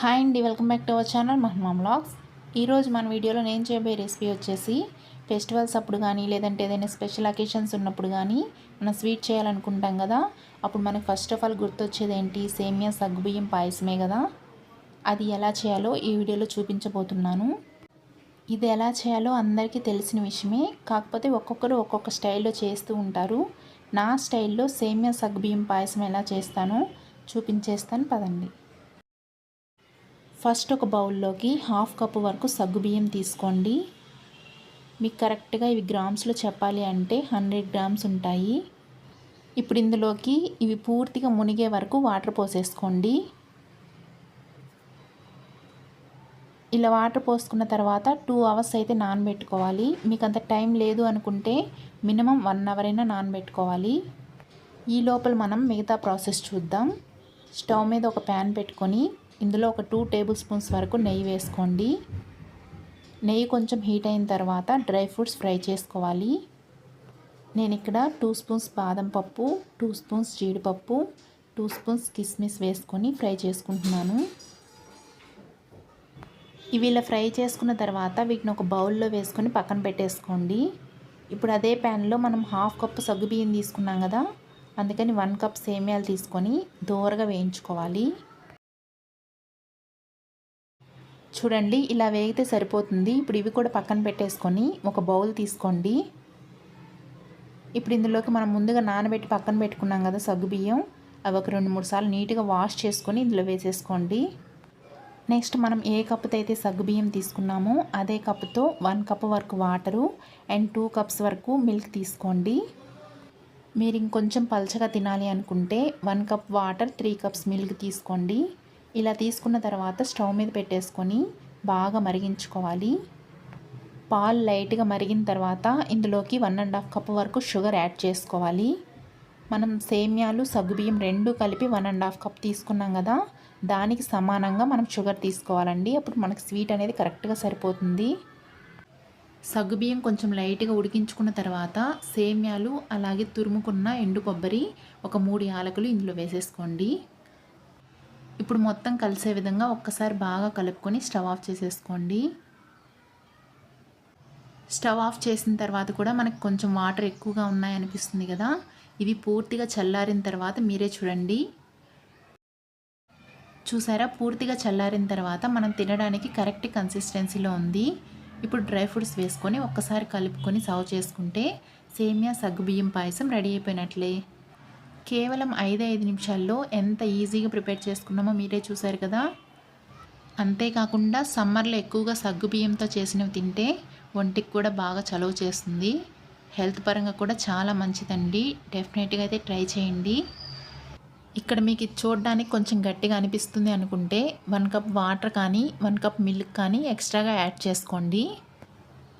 Hi అండి welcome back to our channel Mahamma blogs. ఈరోజు మన వీడియోలో నేను చేయబోయే రెసిపీ వచ్చేసి ఫెస్టివల్స్ అప్పుడు కానీ లేదంటే ఏదైనా స్పెషల్ అకేషన్స్ ఉన్నప్పుడు కానీ మనం స్వీట్ చేయాలనుకుంటాం కదా అప్పుడు మనకు ఫస్ట్ ఆఫ్ ఆల్ గుర్తొచ్చేది ఏంటి? సేమియా సగ్గుబియ్యం పాయసమే కదా. అది ఎలా చేయాలో ఈ వీడియోలో చూపించబోతున్నాను. ఇది ఎలా చేయాలో అందరికీ తెలిసిన విషయమే కాకపోతే ఒక్కొక్కరు ఒక్కొక్క స్టైల్లో చేస్తూ ఉంటారు. నా స్టైల్లో సేమియా సగ్గుబియ్యం పాయసం ఎలా చేస్తానో చూపించేస్తాను పదండి. ఫస్ట్ ఒక బౌల్లోకి హాఫ్ కప్ వరకు సగ్గుబియ్యం తీసుకోండి. మీకు కరెక్ట్గా ఇవి గ్రామ్స్లో చెప్పాలి అంటే హండ్రెడ్ గ్రామ్స్ ఉంటాయి. ఇప్పుడు ఇందులోకి ఇవి పూర్తిగా మునిగే వరకు వాటర్ పోసేసుకోండి. ఇలా వాటర్ పోసుకున్న తర్వాత టూ అవర్స్ అయితే నానబెట్టుకోవాలి. మీకు అంత టైం లేదు అనుకుంటే మినిమం వన్ అవర్ అయినా నానబెట్టుకోవాలి. ఈ లోపల మనం మిగతా ప్రాసెస్ చూద్దాం. స్టవ్ మీద ఒక ప్యాన్ పెట్టుకొని ఇందులో ఒక టూ టేబుల్ స్పూన్స్ వరకు నెయ్యి వేసుకోండి. నెయ్యి కొంచెం హీట్ అయిన తర్వాత డ్రై ఫ్రూట్స్ ఫ్రై చేసుకోవాలి. నేను ఇక్కడ టూ స్పూన్స్ బాదం పప్పు టూ స్పూన్స్ జీడిపప్పు టూ స్పూన్స్ కిస్మిస్ వేసుకొని ఫ్రై చేసుకుంటున్నాను. ఇవి ఇలా ఫ్రై చేసుకున్న తర్వాత వీటిని ఒక బౌల్లో వేసుకొని పక్కన పెట్టేసుకోండి. ఇప్పుడు అదే ప్యాన్లో మనం హాఫ్ కప్ సగ్గుబియ్యం తీసుకున్నాం కదా అందుకని వన్ కప్ సేమియాలు తీసుకొని దోరగా వేయించుకోవాలి. చూడండి ఇలా వేగితే సరిపోతుంది. ఇప్పుడు ఇవి కూడా పక్కన పెట్టేసుకొని ఒక బౌల్ తీసుకోండి. ఇప్పుడు ఇందులోకి మనం ముందుగా నానబెట్టి పక్కన పెట్టుకున్నాం కదా సగ్గుబియ్యం అవి ఒక రెండు మూడు సార్లు నీట్గా వాష్ చేసుకొని ఇందులో వేసేసుకోండి. నెక్స్ట్ మనం ఏ కప్పుతో అయితే సగ్గుబియ్యం తీసుకున్నామో అదే కప్పుతో వన్ కప్ వరకు వాటరు అండ్ టూ కప్స్ వరకు మిల్క్ తీసుకోండి. మీరు ఇంకొంచెం పల్చగా తినాలి అనుకుంటే one cup water three cups milk తీసుకోండి. ఇలా తీసుకున్న తర్వాత స్టవ్ మీద పెట్టేసుకొని బాగా మరిగించుకోవాలి. పాలు లైట్గా మరిగిన తర్వాత ఇందులోకి వన్ అండ్ హాఫ్ కప్ వరకు షుగర్ యాడ్ చేసుకోవాలి. మనం సేమ్యాలు సగ్గుబియ్యం రెండు కలిపి వన్ అండ్ హాఫ్ కప్ తీసుకున్నాం కదా దానికి సమానంగా మనం షుగర్ తీసుకోవాలండి. అప్పుడు మనకు స్వీట్ అనేది కరెక్ట్గా సరిపోతుంది. సగ్గుబియ్యం కొంచెం లైట్గా ఉడికించుకున్న తర్వాత సేమ్యాలు అలాగే తురుముకున్న ఎండు కొబ్బరి ఒక మూడు యాలకులు ఇందులో వేసేసుకోండి. ఇప్పుడు మొత్తం కలిసే విధంగా ఒక్కసారి బాగా కలుపుకొని స్టవ్ ఆఫ్ చేసేసుకోండి. స్టవ్ ఆఫ్ చేసిన తర్వాత కూడా మనకు కొంచెం వాటర్ ఎక్కువగా ఉన్నాయనిపిస్తుంది కదా. ఇవి పూర్తిగా చల్లారిన తర్వాత మీరే చూడండి. చూసారా? పూర్తిగా చల్లారిన తర్వాత మనం తినడానికి కరెక్ట్ కన్సిస్టెన్సీలో ఉంది. ఇప్పుడు డ్రై ఫ్రూట్స్ వేసుకొని ఒక్కసారి కలుపుకొని సర్వ్ చేసుకుంటే సేమియా సగ్గుబియ్యం పాయసం రెడీ అయిపోయినట్లే. కేవలం ఐదు ఐదు నిమిషాల్లో ఎంత ఈజీగా ప్రిపేర్ చేసుకున్నామో మీరే చూసారు కదా? అంతేకాకుండా సమ్మర్లో ఎక్కువగా సగ్గు బియ్యంతో చేసినవి తింటే ఒంటికి కూడా బాగా చలువ చేస్తుంది. హెల్త్ పరంగా కూడా చాలా మంచిదండి. డెఫినెట్గా అయితే ట్రై చేయండి. ఇక్కడ మీకు చూడడానికి కొంచెం గట్టిగా అనిపిస్తుంది అనుకుంటే వన్ కప్ వాటర్ కానీ వన్ కప్ మిల్క్ కానీ ఎక్స్ట్రాగా యాడ్ చేసుకోండి.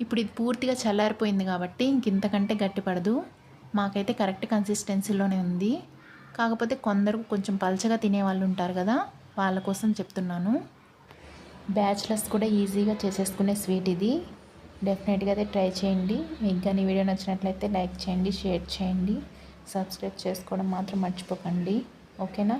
ఇప్పుడు ఇది పూర్తిగా చల్లారిపోయింది కాబట్టి ఇంక ఇంతకంటే గట్టిపడదు మాకైతే కరెక్ట్ కన్సిస్టెన్సీలోనే ఉంది. కాకపోతే కొందరు కొంచెం పలచగా తినే వాళ్ళు ఉంటారు కదా వాళ్ళ కోసం చెప్తున్నాను. బ్యాచిలర్స్ కూడా ఈజీగా చేసేసుకునే స్వీట్ ఇది. డెఫినెట్గా అయితే ట్రై చేయండి. మీకు కానీ వీడియో నచ్చినట్లయితే లైక్ చేయండి షేర్ చేయండి. సబ్స్క్రైబ్ చేసుకోవడం మాత్రం మర్చిపోకండి. ఓకేనా?